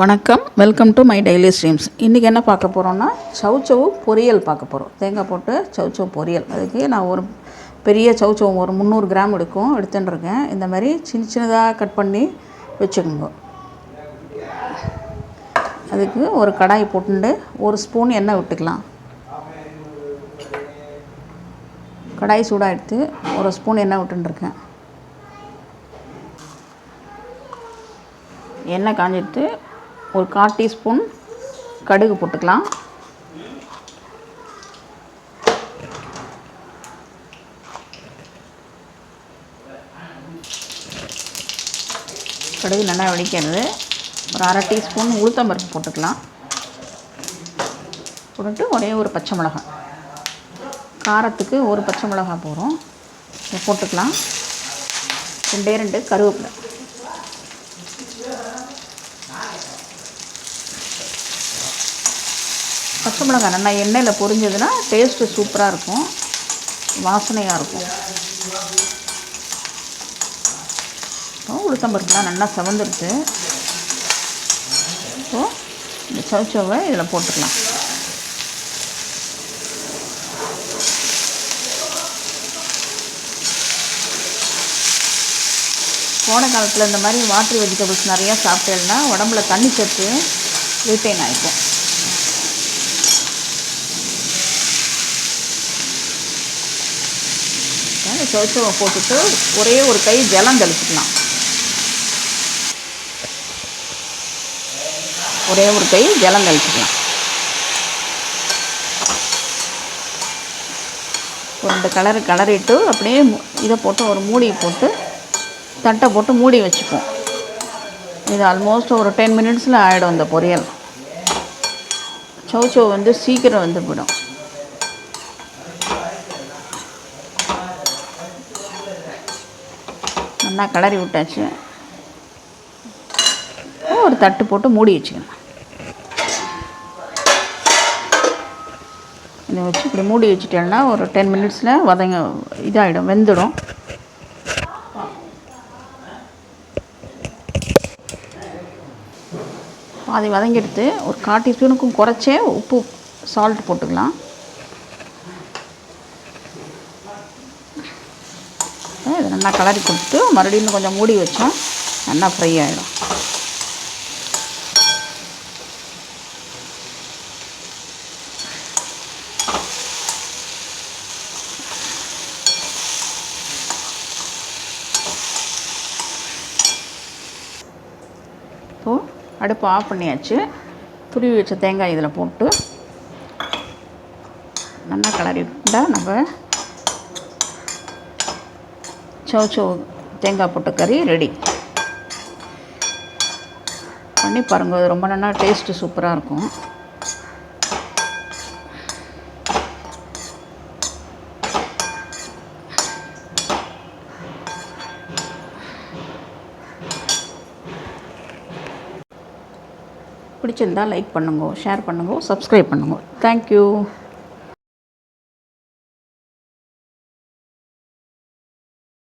வணக்கம். Welcome to my daily streams இன்றைக்கி என்ன பார்க்க போகிறோன்னா சவுச்சவு பொரியல் பார்க்க போகிறோம் தேங்காய் போட்டு சவுச்சவு பொரியல். அதுக்கு நான் ஒரு பெரிய சவுச்சவு ஒரு முந்நூறு கிராம் எடுக்கும் எடுத்துன்னு இருக்கேன். இந்த மாதிரி சின்ன சின்னதாக கட் பண்ணி வச்சுக்கோங்க. அதுக்கு ஒரு கடாய் போட்டுண்டு ஒரு ஸ்பூன் எண்ணெய் விட்டுக்கலாம். கடாய் சூடாக எடுத்து ஒரு ஸ்பூன் எண்ணெய் விட்டுருக்கேன் எண்ணெய் காஞ்சிட்டு ஒரு கால் டீஸ்பூன் கடுகு போட்டுக்கலாம். கடுகு நல்லா வெடிக்கிறது. ஒரு அரை டீஸ்பூன் உளுத்தம்பருப்பு போட்டுக்கலாம். போட்டுட்டு ஒரே ஒரு பச்சை மிளகாய். காரத்துக்கு ஒரு பச்சை மிளகாய் போகிறோம் இதை போட்டுக்கலாம். ரெண்டே ரெண்டு கருவேப்பிலை. பச்சை மிளகாய் நல்லா எண்ணெயில் பொரிஞ்சதுன்னா டேஸ்ட்டு சூப்பராக இருக்கும். வாசனையாக இருக்கும். இப்போ உளுத்தம்பருப்புலாம் நல்லா செவந்துருச்சு. இப்போது இந்த சவுச்சவை இதில் போட்டுக்கலாம். கோடை காலத்தில் இந்த மாதிரி வாட்டர் வெஜிடபிள்ஸ் நிறையா சாப்பிட்டேன்னா உடம்புல தண்ணி சத்து ரீட்டைன் ஆகிக்கும் சோச்சவை போட்டுட்டு ஒரே ஒரு கை ஜலம் தெளிச்சுக்கலாம். ஒரே ஒரு கை ஜலம் தெளிச்சுக்கலாம். ரெண்டு கலர் கலரிட்டு அப்படியே இதை போட்டு ஒரு மூடி போட்டு தட்டை போட்டு மூடி வச்சுப்போம். இது ஆல்மோஸ்ட் ஒரு டென் மினிட்ஸில் ஆகிடும் இந்த பொரியல். சௌச்சோ வந்து சீக்கிரம் வந்து போயிடும். நல்லா கிளறி விட்டாச்சு. ஒரு தட்டு போட்டு மூடி வச்சுக்கணும். இதை வச்சு இப்படி மூடி வச்சுட்டேன்னா ஒரு டென் மினிட்ஸில் வதங்க இதாகிடும் வெந்துடும். பாதி வதங்கிடுத்து ஒரு கால் டீஸ்பூனுக்கும் குறைச்சே உப்பு சால்ட் போட்டுக்கலாம். இதை நல்லா கலரி கொடுத்து மறுபடியும் இன்னும் கொஞ்சம் மூடி வச்சோம் நல்லா ஃப்ரை ஆகிடும் இப்போது அடுப்பு ஆஃப் பண்ணியாச்சு. துருவி வச்ச தேங்காய் இதில் போட்டு நல்லா கலரிட்டால் நம்ம சோ சோ தேங்காய் போட்ட கறி ரெடி பண்ணி பாருங்க அது ரொம்ப நல்லா டேஸ்ட்டு சூப்பராக இருக்கும். பிடிச்சிருந்தா லைக் பண்ணுங்க ஷேர் பண்ணுங்க சப்ஸ்கிரைப் பண்ணுங்க. தேங்க்யூ